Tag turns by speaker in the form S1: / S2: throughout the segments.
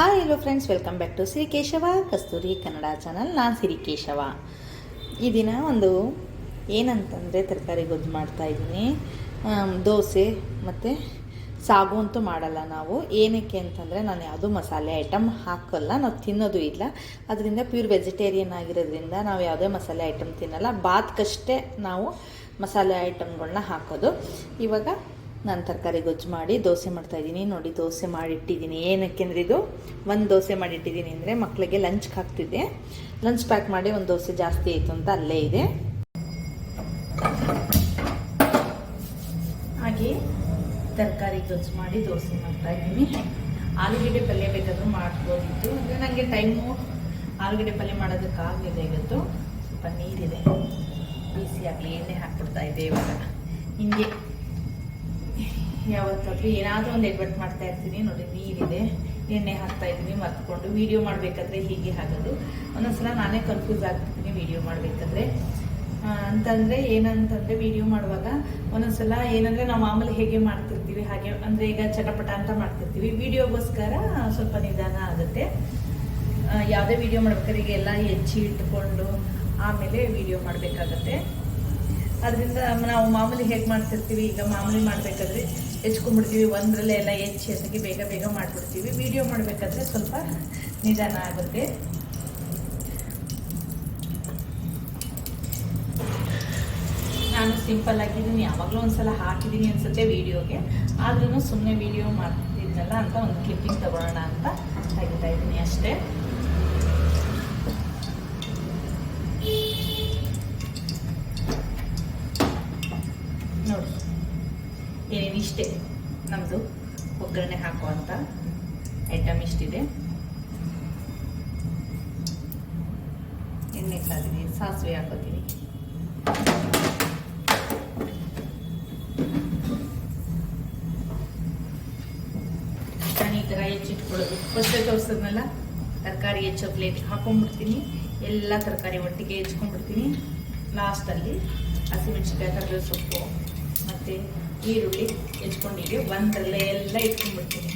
S1: Hi hello friends welcome back to Siri Keshava Kasturi Kannada channel ನಾನು ಸಿರಿ ಈ ದಿನ ಒಂದು ಏನಂತಂದರೆ ತರಕಾರಿ ಗೊಜ್ಜು ಮಾಡ್ತಾಯಿದ್ದೀನಿ ದೋಸೆ ಮತ್ತು ಸಾಗು ಅಂತೂ ಮಾಡಲ್ಲ ನಾವು. ಏನಕ್ಕೆ ಅಂತಂದರೆ ನಾನು ಯಾವುದೂ ಮಸಾಲೆ ಐಟಮ್ ಹಾಕೋಲ್ಲ, ನಾವು ತಿನ್ನೋದು ಇಲ್ಲ. ಅದರಿಂದ ಪ್ಯೂರ್ ವೆಜಿಟೇರಿಯನ್ ಆಗಿರೋದ್ರಿಂದ ನಾವು ಯಾವುದೇ ಮಸಾಲೆ ಐಟಮ್ ತಿನ್ನಲ್ಲ. ಬಾತ್ಕಷ್ಟೇ ನಾವು ಮಸಾಲೆ ಐಟಮ್ಗಳನ್ನ ಹಾಕೋದು. ಇವಾಗ ನಾನು ತರಕಾರಿ ಗೊಜ್ಜು ಮಾಡಿ ದೋಸೆ ಮಾಡ್ತಾಯಿದ್ದೀನಿ ನೋಡಿ, ದೋಸೆ ಮಾಡಿಟ್ಟಿದ್ದೀನಿ. ಏನಕ್ಕೆ ಅಂದರೆ ಇದು? ಒಂದು ದೋಸೆ ಮಾಡಿಟ್ಟಿದ್ದೀನಿ ಅಂದರೆ ಮಕ್ಕಳಿಗೆ ಲಂಚ್ ಹಾಕ್ತಿದ್ದೆ. ಲಂಚ್ ಪ್ಯಾಕ್ ಮಾಡಿ ಒಂದು ದೋಸೆ ಜಾಸ್ತಿ ಆಯಿತು ಅಂತ ಅಲ್ಲೇ ಇದೆ. ಹಾಗೆ ತರಕಾರಿ ಗೊಜ್ಜು ಮಾಡಿ ದೋಸೆ ಮಾಡ್ತಾಯಿದ್ದೀನಿ ಆಲೂಗಡ್ಡೆ ಪಲ್ಯ ಬೇಕಾದರೂ ಮಾಡ್ಬೋದಿತ್ತು. ಅಂದರೆ ನನಗೆ ಟೈಮು ಆಲೂಗಡ್ಡೆ ಪಲ್ಯ ಮಾಡೋದಕ್ಕಾಗಲಿದೆ ಇವತ್ತು. ಸ್ವಲ್ಪ ನೀರಿದೆ. ಬಿಸಿ ಆಗಲಿ ಎಣ್ಣೆ ಹಾಕ್ಬಿಡ್ತಾ ಇದ್ದೆ ಇವಾಗ. ಹಿಂಗೆ ಯಾವತ್ತಾದ್ರೂ ಏನಾದರೂ ಒಂದು ಎಡ್ವರ್ಟ್ ಮಾಡ್ತಾ ಇರ್ತೀನಿ. ನೋಡಿ, ನೀರಿದೆ. ಎಣ್ಣೆ ಹಾಕ್ತಾ ಇದ್ದೀನಿ, ಮರ್ತ್ಕೊಂಡು. ವಿಡಿಯೋ ಮಾಡಬೇಕಾದ್ರೆ ಹೀಗೆ ಹಾಕೋದು. ಒಂದೊಂದ್ಸಲ ನಾನೇ ಕನ್ಫ್ಯೂಸ್ ಆಗ್ತಿದ್ದೀನಿ ವಿಡಿಯೋ ಮಾಡಬೇಕಾದ್ರೆ. ಅಂತಂದರೆ ಏನಂತಂದರೆ ವಿಡಿಯೋ ಮಾಡುವಾಗ ಒಂದೊಂದ್ಸಲ ಏನಂದರೆ ನಾವು ಮಾಮೂಲಿ ಹೇಗೆ ಮಾಡ್ತಿರ್ತೀವಿ, ಹಾಗೆ ಅಂದರೆ ಈಗ ಚಟಪಟ ಅಂತ ಮಾಡ್ತಿರ್ತೀವಿ. ವಿಡಿಯೋಗೋಸ್ಕರ ಸ್ವಲ್ಪ ನಿಧಾನ ಆಗುತ್ತೆ. ಯಾವುದೇ ವಿಡಿಯೋ ಮಾಡ್ಬೇಕಾದ್ರೆ ಈಗ ಎಲ್ಲ ಹೆಚ್ಚಿ ಇಟ್ಕೊಂಡು ಆಮೇಲೆ ವಿಡಿಯೋ ಮಾಡಬೇಕಾಗತ್ತೆ. ಅದರಿಂದ ನಾವು ಮಾಮೂಲಿ ಹೇಗೆ ಮಾಡ್ತಿರ್ತೀವಿ, ಈಗ ಮಾಮೂಲಿ ಮಾಡಬೇಕಾದ್ರೆ ಹೆಚ್ಕೊಂಡ್ಬಿಡ್ತೀವಿ, ಒಂದರಲ್ಲೇ ಎಲ್ಲ ಹೆಚ್ಚಿ ಅದಕ್ಕೆ ಬೇಗ ಬೇಗ ಮಾಡಿಬಿಡ್ತೀವಿ. ವಿಡಿಯೋ ಮಾಡಬೇಕಾದ್ರೆ ಸ್ವಲ್ಪ ನಿಧಾನ ಆಗುತ್ತೆ. ನಾನು ಸಿಂಪಲ್ ಆಗಿದ್ದೀನಿ ಯಾವಾಗಲೂ ಒಂದ್ಸಲ ಹಾಕಿದ್ದೀನಿ ಅನ್ಸುತ್ತೆ ವಿಡಿಯೋಗೆ. ಆದ್ರೂ ಸುಮ್ಮನೆ ವಿಡಿಯೋ ಮಾಡ್ತಿದ್ದೀನಲ್ಲ ಅಂತ ಒಂದು ಕ್ಲಿಪ್ಪಿಂಗ್ ತಗೊಳ್ಳೋಣ ಅಂತ ತೆಗಿತಾ ಇದ್ದೀನಿ ಅಷ್ಟೇ. ಇಷ್ಟೇ ನಮ್ಮದು ಒಗ್ಗರಣೆ ಹಾಕುವಂಥ ಐಟಮ್ ಇಷ್ಟಿದೆ. ಎಣ್ಣೆ ಕಾದಿದೆ ಸಾಸಿವೆ ಹಾಕೋತೀನಿ. ನಾನು ಈ ಥರ ಹೆಚ್ಚಿಟ್ಕೊಳ್ಳೋದು. ಫಸ್ಟ್ ತೋರಿಸಿದ್ನಲ್ಲ, ತರಕಾರಿ ಹೆಚ್ಚೋ ಪ್ಲೇಟ್ಗೆ ಹಾಕೊಂಡ್ಬಿಡ್ತೀನಿ ಎಲ್ಲ ತರಕಾರಿ ಒಟ್ಟಿಗೆ ಹೆಚ್ಕೊಂಡ್ಬಿಡ್ತೀನಿ ಲಾಸ್ಟಲ್ಲಿ ಹಸಿಮೆಣಸಿನ್ಕಾಯಿ ಕರ್ಬೇವು ಸೊಪ್ಪು, ಮತ್ತು ಈರುಳ್ಳಿ ಹೆಚ್ಕೊಂಡಿದ್ದೆ ಒಂದರಲ್ಲೇ ಎಲ್ಲ ಇಟ್ಕೊಂಡ್ಬಿಡ್ತೀನಿ.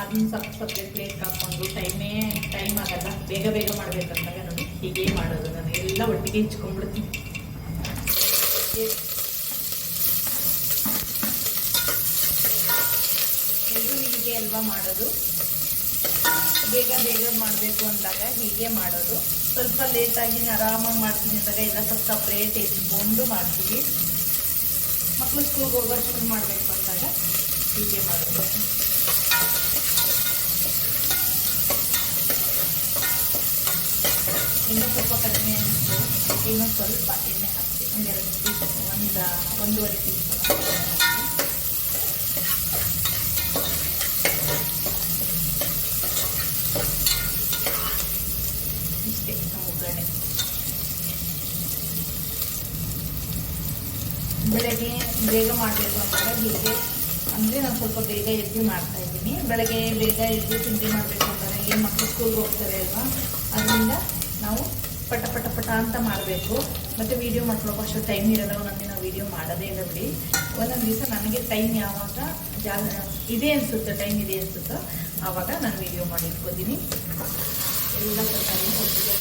S1: ಅದನ್ನ ಸ್ವಲ್ಪ ಸಪ್ರೇಟ್ ಪ್ಲೇಟ್ ಹಾಕ್ಕೊಂಡು ಟೈಮೇ ಟೈಮ್ ಆಗಲ್ಲ. ಬೇಗ ಬೇಗ ಮಾಡಬೇಕಂದಾಗ ನೋಡಿ ಹೀಗೆ ಮಾಡೋದು. ನಾನು ಎಲ್ಲ ಒಟ್ಟಿಗೆ ಹೆಚ್ಕೊಂಡ್ಬಿಡ್ತೀನಿ. ಎಲ್ಲರೂ ಹೀಗೆ ಅಲ್ವಾ ಮಾಡೋದು? ಬೇಗ ಬೇಗ ಮಾಡಬೇಕು ಅಂದಾಗ ಹೀಗೆ ಮಾಡೋದು. ಸ್ವಲ್ಪ ಲೇಟಾಗಿ ಆರಾಮಾಗಿ ಮಾಡ್ತೀನಿ ಅಂದಾಗ ಎಲ್ಲ ಸ್ವಲ್ಪ ಸಪ್ರೇಟ್ ಎತ್ಕೊಂಡು ಮಾಡ್ತೀವಿ. ಮಕ್ಕಳು ಸ್ಕೂಲ್ಗೆ ಹೋಗೋ ಶುರು ಮಾಡಬೇಕು ಅಂದಾಗ ಹೀಗೆ ಮಾಡಬೇಕು. ಇನ್ನೂ ಸ್ವಲ್ಪ ಕಡಿಮೆ ಅನಿಸ್ತು. ಇನ್ನೊಂದು ಸ್ವಲ್ಪ ಎಣ್ಣೆ ಹಾಕ್ತೀವಿ ಒಂದೆರಡು ಟೀ ಒಂದು, ಒಂದೂವರೆ ಟೀ ಇಷ್ಟೇ ನಮ್ಮ ಒಗ್ಗರಣೆ ಬೆಳಗ್ಗೆ ಬೇಗ ಮಾಡಬೇಕು ಅಂದಾಗ ಹೀಗೆ. ಅಂದರೆ ನಾನು ಸ್ವಲ್ಪ ಬೇಗ ಎದ್ದು ಮಾಡ್ತಾ ಇದ್ದೀನಿ. ಬೆಳಗ್ಗೆ ಬೇಗ ಎದ್ದು ತಿಂಡಿ ಮಾಡಬೇಕು ಅಂತಾರೆ ಏನು ಮಕ್ಕಳು ಸ್ಕೂಲ್ಗೆ ಹೋಗ್ತಾರೆ ಅಲ್ವಾ? ಅದರಿಂದ ನಾವು ಪಟ ಪಟ ಪಟ ಅಂತ ಮಾಡಬೇಕು. ಮತ್ತು ವೀಡಿಯೋ ಮಾಡ್ಕೊಳಕ್ಕೆ ಅಷ್ಟು ಟೈಮ್ ಇರೋಲ್ಲ. ಒಂದೊಂದು ನಾವು ವೀಡಿಯೋ ಮಾಡೋದೇ ಇಲ್ಲ ಬಿಡಿ. ಒಂದೊಂದು ದಿವಸ ನನಗೆ ಟೈಮ್ ಯಾವಾಗ ಜಾಗ ಇದೆ ಅನಿಸುತ್ತೋ ಟೈಮ್ ಇದೆ ಅನಿಸುತ್ತೋ, ಆವಾಗ ನಾನು ವೀಡಿಯೋ ಮಾಡಿ ಇಟ್ಕೋತೀನಿ. ಎಲ್ಲ ಪ್ರಕಾರ ಒಟ್ಟಿಗೆ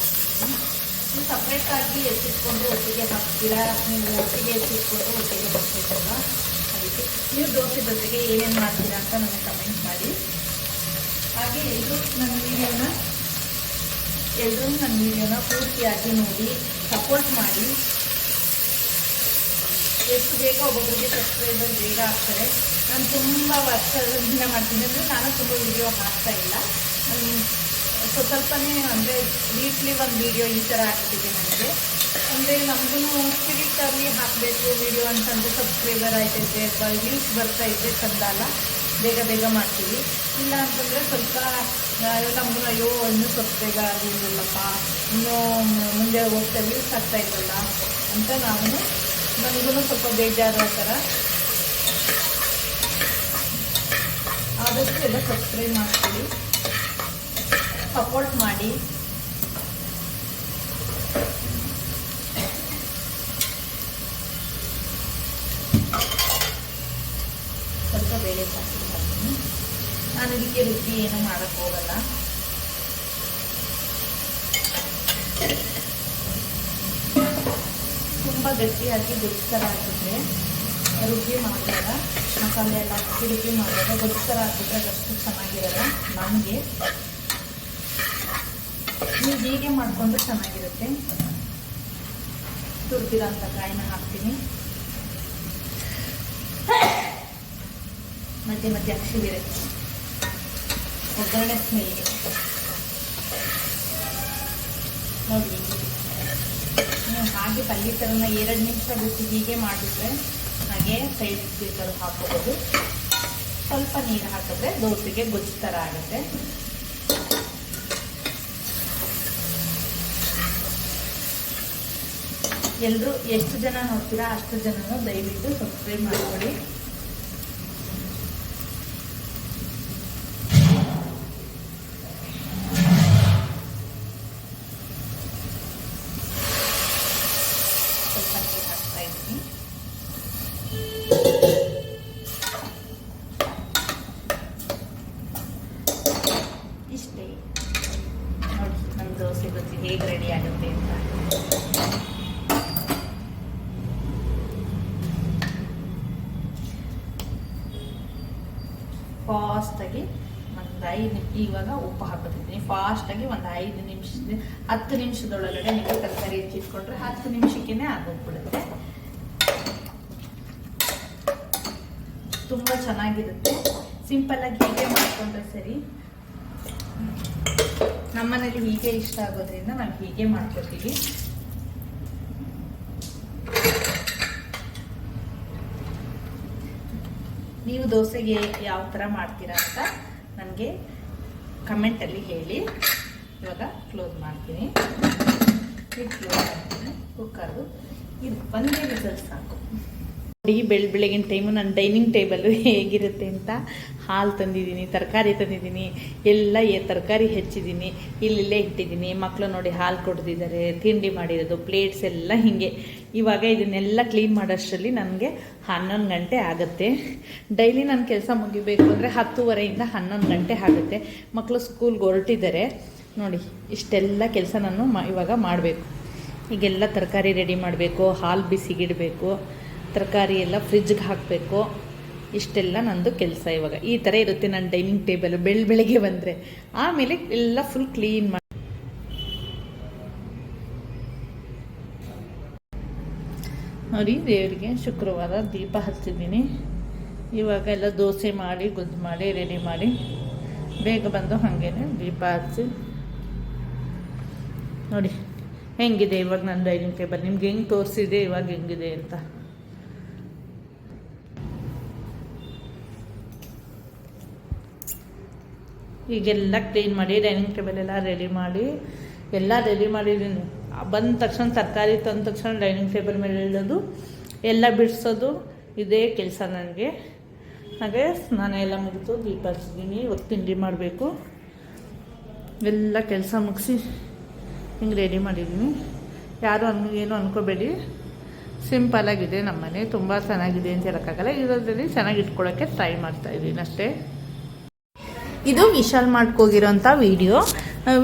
S1: ನೀವು ಸಪ್ರೇಟಾಗಿ ಎತ್ತಿಟ್ಕೊಂಡು ಒಟ್ಟಿಗೆ ಹಾಕ್ತೀರಾ? ನೀವು ಒಟ್ಟಿಗೆ ಎತ್ತಿಟ್ಕೊಂಡು ಒಟ್ಟಿಗೆ ಹಾಕ್ಬೇಕಲ್ವ? ಅದಕ್ಕೆ ನೀವು ದೋಸೆ ಜೊತೆಗೆ ಏನೇನು ಮಾಡ್ತೀರಾ ಅಂತ ನನಗೆ ಕಮೆಂಟ್ ಮಾಡಿ. ಹಾಗೆ ಎಲ್ಲರೂ ನನ್ನ ವೀಡಿಯೋನ ಎಲ್ಲರೂ ನನ್ನ ವೀಡಿಯೋನ ಪೂರ್ತಿಯಾಗಿ ನೋಡಿ ಸಪೋರ್ಟ್ ಮಾಡಿ. ಎಷ್ಟು ಬೇಗ ಒಬ್ಬೊಬ್ಬರಿಗೆ ಸಬ್ಸ್ಕ್ರೈಬರ್ ಬೇಗ ಆಗ್ತಾರೆ ನಾನು ತುಂಬ ವರ್ಷದಿಂದ ಮಾಡ್ತೀನಿ ಅಂದರೆ ನಾನು ತುಂಬ ವಿಡಿಯೋ ಹಾಕ್ತಾ ಇಲ್ಲ. ನಾನು ಸ್ವಲ್ಪ ಸ್ವಲ್ಪನೇ ಅಂದರೆ ವೀಕ್ಲಿ ಒಂದು ವೀಡಿಯೋ ಈ ಥರ ಆಗ್ತಿದೆ ನನಗೆ ಅಂದರೆ ನಮಗೂ ಸ್ಪಿರಿಟಲ್ಲಿ ಹಾಕಬೇಕು ವೀಡಿಯೋ ಅಂತಂದರೆ ಸಬ್ಸ್ಕ್ರೈಬರ್ ಆಯ್ತೈತೆ ಅಥವಾ ವ್ಯೂಸ್ ಬರ್ತಾ ಇದ್ದರೆ ಚಂದಲ್ಲ. ಬೇಗ ಬೇಗ ಮಾಡ್ತೀವಿ. ಇಲ್ಲ ಅಂತಂದರೆ ಸ್ವಲ್ಪ ನಮಗೂ ಅಯ್ಯೋ, ಇನ್ನೂ ಬೇಗ ಆಗಿರಲಿಲ್ಲಪ್ಪ. ಇನ್ನೂ ಮುಂದೆ ಹೋಗ್ತಾ ವ್ಯೂಸ್ ಆಗ್ತಾ ಇರಲ್ಲ ಅಂತ ನಾವು ನಮಗೂ ಸ್ವಲ್ಪ ಬೇಜಾರ ಥರ ಆದಷ್ಟು ಎಲ್ಲ ಸಬ್ಸ್ಕ್ರೈಬ್ ಮಾಡ್ತೀವಿ. ಸಪೋರ್ಟ್ ಮಾಡಿ. ಸ್ವಲ್ಪ ಬೇಳೆ ಸಾಕಿ ನಾನು ಇದಕ್ಕೆ ರುಚಿ ಏನು ಮಾಡಕ್ ಹೋಗಲ್ಲ. ತುಂಬ ಗಟ್ಟಿಯಾಗಿ ಥರ ಹಾಕಿದ್ರೆ ರುಬ್ಬಿ ಮಾಡಿದಾಗ ಮಸಾಲೆ ಎಲ್ಲ ರುಬ್ಬಿ ಮಾಡಿದಾಗ ಥರ ಹಾಕಿದ್ರೆ ಅದಷ್ಟು ಚೆನ್ನಾಗಿರಲ್ಲ. ನಮಗೆ ನೀವು ಹೀಗೆ ಮಾಡಿಕೊಂಡು ಚೆನ್ನಾಗಿರುತ್ತೆ. ತುರ್ದಿರೋಂಥ ಕಾಯಿನ ಹಾಕ್ತೀನಿ. ಮಧ್ಯೆ ಮಧ್ಯೆ ಬೇರೆ ಒಗ್ಗರಣೆ ಸ್ಮೆಲ್ಗೆ ನೋಡಿ. ನೀವು ಹಾಗೆ ಪಲ್ಯ ಥರನ ಎರಡು ನಿಮಿಷ ಬಿಟ್ಟು ಹೀಗೆ ಮಾಡಿದ್ರೆ ಹಾಗೆ ಸೈಡ್ ಬೇಕಾದ್ರೂ ಹಾಕೋಬೋದು. ಸ್ವಲ್ಪ ನೀರು ಹಾಕಿದ್ರೆ ದೋಸೆಗೆ ಗೊಜ್ಜು ಥರ ಆಗುತ್ತೆ. ಎಲ್ಲರೂ ಎಷ್ಟು ಜನ ನೋಡ್ತೀರಾ ಅಷ್ಟು ಜನನೂ ದಯವಿಟ್ಟು ಸಬ್ಸ್ಕ್ರೈಬ್ ಮಾಡ್ಕೊಳ್ಳಿ. ಸ್ವಲ್ಪ ನೀರು ಹಾಕ್ತಾ ಇದ್ದೀನಿ ಇಷ್ಟೇ ನೋಡಿ ನಮ್ಮ ದೋಸೆ ಗೊತ್ತಿ ಹೇಗೆ ರೆಡಿ ಆಗುತ್ತೆ ಅಂತ ಫಾಸ್ಟಾಗಿ ಒಂದು ಐದು ಇವಾಗ ಉಪ್ಪು ಹಾಕೋತಿದ್ದೀನಿ. ಫಾಸ್ಟಾಗಿ ಒಂದು ಐದು ನಿಮಿಷದ ಹತ್ತು ನಿಮಿಷದೊಳಗಡೆ ನೀವು ತರಕಾರಿ ಹೆಚ್ಚಿಟ್ಕೊಂಡ್ರೆ ಹತ್ತು ನಿಮಿಷಕ್ಕೇ ಆಗೋಗ್ಬಿಡುತ್ತೆ. ತುಂಬ ಚೆನ್ನಾಗಿರುತ್ತೆ. ಸಿಂಪಲ್ಲಾಗಿ ಹೀಗೆ ಮಾಡಿಕೊಂಡ್ರೆ ಸರಿ. ನಮ್ಮನೇಲಿ ಹೀಗೆ ಇಷ್ಟ ಆಗೋದ್ರಿಂದ ನಾವು ಹೀಗೆ ಮಾಡ್ಕೊತೀವಿ. ನೀವು ದೋಸೆಗೆ ಯಾವ ಥರ ಮಾಡ್ತೀರಾ ಅಂತ ನನಗೆ ಕಮೆಂಟಲ್ಲಿ ಹೇಳಿ. ಇವಾಗ ಕ್ಲೋಸ್ ಮಾಡ್ತೀನಿ. ಕ್ಲೋಸ್ ಮಾಡ್ತೀನಿ. ಕುಕ್ಕರ್ದು ಇದು ಒಂದೇ ವಿಸಲ್ ಸಾಕು. ನೋಡಿ, ಬೆಳ್, ಬೆಳಗಿನ ಟೈಮು ನನ್ನ ಡೈನಿಂಗ್ ಟೇಬಲ್ಲು ಹೇಗಿರುತ್ತೆ ಅಂತ ಹಾಲು ತಂದಿದ್ದೀನಿ, ತರಕಾರಿ ತಂದಿದ್ದೀನಿ, ಎಲ್ಲ ತರಕಾರಿ ಹೆಚ್ಚಿದ್ದೀನಿ, ಇಲ್ಲಿಲ್ಲೇ ಇಟ್ಟಿದ್ದೀನಿ. ಮಕ್ಕಳು ನೋಡಿ ಹಾಲು ಕೊಡ್ತಿದ್ದಾರೆ, ತಿಂಡಿ ಮಾಡಿರೋದು ಪ್ಲೇಟ್ಸ್ ಎಲ್ಲ ಹೀಗೆ. ಇವಾಗ ಇದನ್ನೆಲ್ಲ ಕ್ಲೀನ್ ಮಾಡೋಷ್ಟರಲ್ಲಿ ನನಗೆ ಹನ್ನೊಂದು ಗಂಟೆ ಆಗುತ್ತೆ. ಡೈಲಿ ನಾನು ಕೆಲಸ ಮುಗಿಬೇಕು ಅಂದರೆ ಹತ್ತುವರೆಯಿಂದ ಹನ್ನೊಂದು ಗಂಟೆ ಆಗುತ್ತೆ. ಮಕ್ಕಳು ಸ್ಕೂಲ್ಗೆ ಹೊರಟಿದ್ದಾರೆ. ನೋಡಿ, ಇಷ್ಟೆಲ್ಲ ಕೆಲಸ ನಾನು ಇವಾಗ ಮಾಡಬೇಕು. ಈಗೆಲ್ಲ ತರಕಾರಿ ರೆಡಿ ಮಾಡಬೇಕು, ಹಾಲು ಬಿಸಿಗಿಡಬೇಕು. ತರಕಾರಿ ಎಲ್ಲ ಫ್ರಿಜ್ಗೆ ಹಾಕಬೇಕು. ಇಷ್ಟೆಲ್ಲ ನಂದು ಕೆಲಸ ಇವಾಗ. ಈ ಥರ ಇರುತ್ತೆ ನನ್ನ ಡೈನಿಂಗ್ ಟೇಬಲ್ ಬೆಳ್, ಬೆಳಗ್ಗೆ ಬಂದರೆ. ಆಮೇಲೆ ಎಲ್ಲ ಫುಲ್ ಕ್ಲೀನ್ ಮಾಡಿ ನೋಡಿ, ದೇವರಿಗೆ ಶುಕ್ರವಾರ ದೀಪ ಹಚ್ಚಿದ್ದೀನಿ. ಇವಾಗ ಎಲ್ಲ ದೋಸೆ ಮಾಡಿ ಗುದ್ದು ಮಾಡಿ ರೆಡಿ ಮಾಡಿ. ಬೇಗ ಬಂದು ಹಾಗೇನೆ ದೀಪ ಹಚ್ಚಿ. ನೋಡಿ, ಹೆಂಗಿದೆ ಇವಾಗ ನನ್ನ ಡೈನಿಂಗ್ ಟೇಬಲ್ ನಿಮ್ಗೆ ಹೆಂಗೆ ತೋರಿಸಿದೆ? ಇವಾಗ ಹೆಂಗಿದೆ ಅಂತ. ಈಗೆಲ್ಲ ಕ್ಲೀನ್ ಮಾಡಿ ಡೈನಿಂಗ್ ಟೇಬಲ್ ಎಲ್ಲ ರೆಡಿ ಮಾಡಿ, ಎಲ್ಲ ರೆಡಿ ಮಾಡಿದ್ದೀನಿ. ಬಂದ ತಕ್ಷಣ ತರಕಾರಿ ತಂದ ತಕ್ಷಣ ಡೈನಿಂಗ್ ಟೇಬಲ್ ಮೇಲೆ ಇಡೋದು, ಎಲ್ಲ ಬಿಡಿಸೋದು, ಇದೇ ಕೆಲಸ ನನಗೆ. ಹಾಗೆ ಸ್ನಾನ ಎಲ್ಲ ಮುಗಿತು ದೀಪ ಹಚ್ಚಿದ್ದೀನಿ, ಇವತ್ತು ತಿಂಡಿ ಮಾಡಬೇಕು. ಎಲ್ಲ ಕೆಲಸ ಮುಗಿಸಿ ಹಿಂಗೆ ರೆಡಿ ಮಾಡಿದ್ದೀನಿ. ಯಾರು ಅನ್, ಏನು ಅಂದ್ಕೋಬೇಡಿ ಸಿಂಪಲಾಗಿದೆ ನಮ್ಮ ಮನೆ ತುಂಬ ಚೆನ್ನಾಗಿದೆ ಅಂತ ಹೇಳೋಕ್ಕಾಗಲ್ಲ. ಇರೋದ್ರಲ್ಲಿ ಚೆನ್ನಾಗಿ ಇಟ್ಕೊಳ್ಳೋಕ್ಕೆ ಟ್ರೈ ಮಾಡ್ತಾಯಿದ್ದೀನಿ ಅಷ್ಟೇ. ಇದು ವಿಶಾಲ್ ಮಾಡ್ಕೋಗಿರೋಂಥ ವಿಡಿಯೋ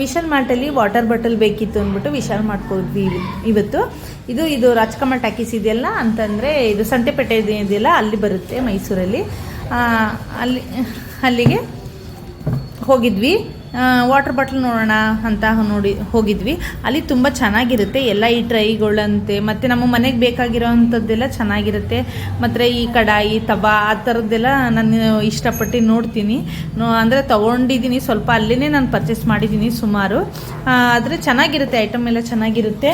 S1: ವಿಶಾಲ್ ಮಾರ್ಟಲ್ಲಿ ವಾಟರ್ ಬಾಟಲ್ ಬೇಕಿತ್ತು ಅಂದ್ಬಿಟ್ಟು ವಿಶಾಲ್ ಮಾಡ್ಕೋದ್ವಿ ಇವತ್ತು. ಇದು ಇದು ರಾಜ್ಕಮಲ್ ಟಾಕೀಸ್ ಇದೆಯಲ್ಲ ಅಂತಂದರೆ ಇದು ಸಂತೆಪೇಟೆ ಇದೆಯಲ್ಲ, ಅಲ್ಲಿ ಬರುತ್ತೆ ಮೈಸೂರಲ್ಲಿ. ಅಲ್ಲಿ, ಅಲ್ಲಿಗೆ ಹೋಗಿದ್ವಿ. ವಾಟರ್ ಬಾಟ್ಲ್ ನೋಡೋಣ ಅಂತ ನೋಡಿ ಹೋಗಿದ್ವಿ. ಅಲ್ಲಿ ತುಂಬ ಚೆನ್ನಾಗಿರುತ್ತೆ. ಎಲ್ಲ ಈ ಟ್ರೈಗಳಂತೆ, ಮತ್ತು ನಮ್ಮ ಮನೆಗೆ ಬೇಕಾಗಿರೋ ಅಂಥದ್ದೆಲ್ಲ ಚೆನ್ನಾಗಿರುತ್ತೆ. ಮತ್ತು ಈ ಕಡಾಯಿ, ತವಾ, ಆ ಥರದ್ದೆಲ್ಲ ನಾನು ಇಷ್ಟಪಟ್ಟು ನೋಡ್ತೀನಿ. ಅಂದರೆ ತೊಗೊಂಡಿದ್ದೀನಿ. ಸ್ವಲ್ಪ ಅಲ್ಲೇ ನಾನು ಪರ್ಚೇಸ್ ಮಾಡಿದ್ದೀನಿ ಸುಮಾರು. ಆದರೆ ಚೆನ್ನಾಗಿರುತ್ತೆ ಐಟಮ್ ಎಲ್ಲ ಚೆನ್ನಾಗಿರುತ್ತೆ.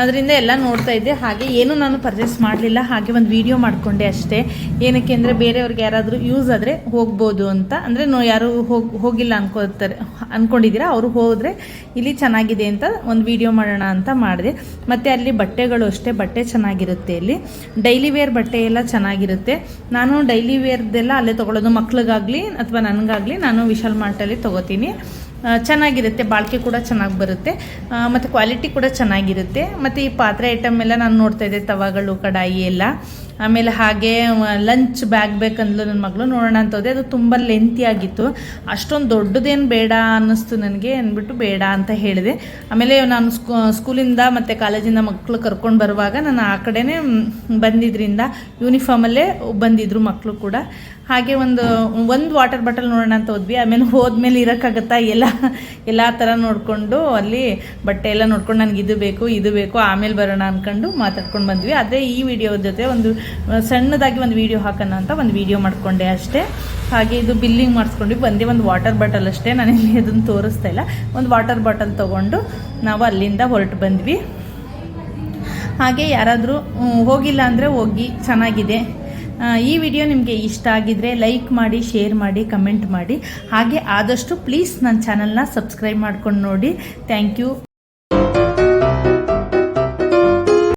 S1: ಅದರಿಂದ ಎಲ್ಲ ನೋಡ್ತಾ ಇದ್ದೆ. ಹಾಗೆ ಏನು ನಾನು ಪರ್ಚೇಸ್ ಮಾಡಲಿಲ್ಲ. ಹಾಗೆ ಒಂದು ವಿಡಿಯೋ ಮಾಡಿಕೊಂಡೆ ಅಷ್ಟೇ. ಏನಕ್ಕೆ ಅಂದರೆ ಬೇರೆಯವ್ರಿಗೆ ಯಾರಾದರೂ ಯೂಸ್ ಆದರೆ ಹೋಗ್ಬೋದು ಅಂತ. ಅಂದರೆ ನೋ ಯಾರು ಹೋಗಿ, ಹೋಗಿಲ್ಲ ಅನ್ಕೋತಾರೆ ಅಂದ್ಕೊಂಡಿದ್ದೀರಾ ಅವರು ಹೋದರೆ ಇಲ್ಲಿ ಚೆನ್ನಾಗಿದೆ ಅಂತ ಒಂದು ವಿಡಿಯೋ ಮಾಡೋಣ ಅಂತ ಮಾಡಿದೆ. ಮತ್ತು ಅಲ್ಲಿ ಬಟ್ಟೆಗಳು ಅಷ್ಟೇ. ಬಟ್ಟೆ ಚೆನ್ನಾಗಿರುತ್ತೆ ಇಲ್ಲಿ. ಡೈಲಿ ವೇರ್ ಬಟ್ಟೆ ಎಲ್ಲ ಚೆನ್ನಾಗಿರುತ್ತೆ. ನಾನು ಡೈಲಿ ವೇರ್ದೆಲ್ಲ ಅಲ್ಲೇ ತೊಗೊಳೋದು ಮಕ್ಳಿಗಾಗಲಿ ಅಥವಾ ನನಗಾಗಲಿ ನಾನು ವಿಶಾಲ್ ಮಾರ್ಟಲ್ಲಿ ತೊಗೋತೀನಿ. ಚೆನ್ನಾಗಿರುತ್ತೆ, ಬಾಳಿಕೆ ಕೂಡ ಚೆನ್ನಾಗಿ ಬರುತ್ತೆ. ಮತ್ತು ಕ್ವಾಲಿಟಿ ಕೂಡ ಚೆನ್ನಾಗಿರುತ್ತೆ. ಮತ್ತು ಈ ಪಾತ್ರೆ ಐಟಮ್ ಎಲ್ಲ ನಾನು ನೋಡ್ತಾ ಇದ್ದೆ, ತವಾಗಳು, ಕಡಾಯಿ ಎಲ್ಲ.
S2: ಆಮೇಲೆ ಹಾಗೆ ಲಂಚ್ ಬ್ಯಾಗ್ ಬೇಕಂದ್ಲು ನನ್ನ ಮಗಳು, ನೋಡೋಣ ಅಂತ ಹೋದೆ ಅದು ತುಂಬ ಲೆಂತಿ ಆಗಿತ್ತು. ಅಷ್ಟೊಂದು ದೊಡ್ಡದೇನು ಬೇಡ ಅನ್ನಿಸ್ತು ನನಗೆ ಅಂದ್ಬಿಟ್ಟು ಬೇಡ ಅಂತ ಹೇಳಿದೆ. ಆಮೇಲೆ ನಾನು ಸ್ಕೂ, ಸ್ಕೂಲಿಂದ ಮತ್ತು ಕಾಲೇಜಿಂದ ಮಕ್ಕಳು ಕರ್ಕೊಂಡು ಬರುವಾಗ ನಾನು ಆ ಕಡೆನೇ ಬಂದಿದ್ದರಿಂದ ಯೂನಿಫಾರ್ಮಲ್ಲೇ ಬಂದಿದ್ದರು ಮಕ್ಕಳು ಕೂಡ. ಹಾಗೆ ಒಂದು ಒಂದು ವಾಟರ್ ಬಾಟಲ್ ನೋಡೋಣ ಅಂತ ಹೋದ್ವಿ. ಆಮೇಲೆ ಹೋದ್ಮೇಲೆ ಇರೋಕ್ಕಾಗತ್ತಾ? ಎಲ್ಲ ಎಲ್ಲ ಥರ ನೋಡಿಕೊಂಡು ಅಲ್ಲಿ ಬಟ್ಟೆ ಎಲ್ಲ ನೋಡ್ಕೊಂಡು ನನಗೆ ಇದು ಬೇಕು ಇದು ಬೇಕು, ಆಮೇಲೆ ಬರೋಣ ಅಂದ್ಕೊಂಡು ಮಾತಾಡ್ಕೊಂಡು ಬಂದ್ವಿ. ಆದರೆ ಈ ವಿಡಿಯೋ ಜೊತೆ ಒಂದು ಸಣ್ಣದಾಗಿ ಒಂದು ವಿಡಿಯೋ ಹಾಕೋಣ ಅಂತ ಒಂದು ವಿಡಿಯೋ ಮಾಡಿಕೊಂಡೆ ಅಷ್ಟೇ. ಹಾಗೆ ಇದು ಬಿಲ್ಲಿಂಗ್ ಮಾಡಿಸ್ಕೊಂಡ್ವಿ ಬಂದೆ. ಒಂದು ವಾಟರ್ ಬಾಟಲ್ ಅಷ್ಟೇ. ನಾನು ಇಲ್ಲಿ ಅದನ್ನು ತೋರಿಸ್ತಾ ಇಲ್ಲ. ಒಂದು ವಾಟರ್ ಬಾಟಲ್ ತೊಗೊಂಡು ನಾವು ಅಲ್ಲಿಂದ ಹೊರಟು ಬಂದ್ವಿ. ಹಾಗೆ ಯಾರಾದರೂ ಹೋಗಿಲ್ಲ ಅಂದರೆ ಹೋಗಿ. ಚೆನ್ನಾಗಿದೆ. ಈ ವಿಡಿಯೋ ನಿಮಗೆ ಇಷ್ಟ ಆಗಿದ್ರೆ ಲೈಕ್ ಮಾಡಿ ಶೇರ್ ಮಾಡಿ ಕಮೆಂಟ್ ಮಾಡಿ. ಹಾಗೆ ಆದಷ್ಟು ಪ್ಲೀಸ್ ನನ್ನ ಚಾನಲ್ನ ಸಬ್ಸ್ಕ್ರೈಬ್ ಮಾಡ್ಕೊಂಡು ನೋಡಿ. Thank you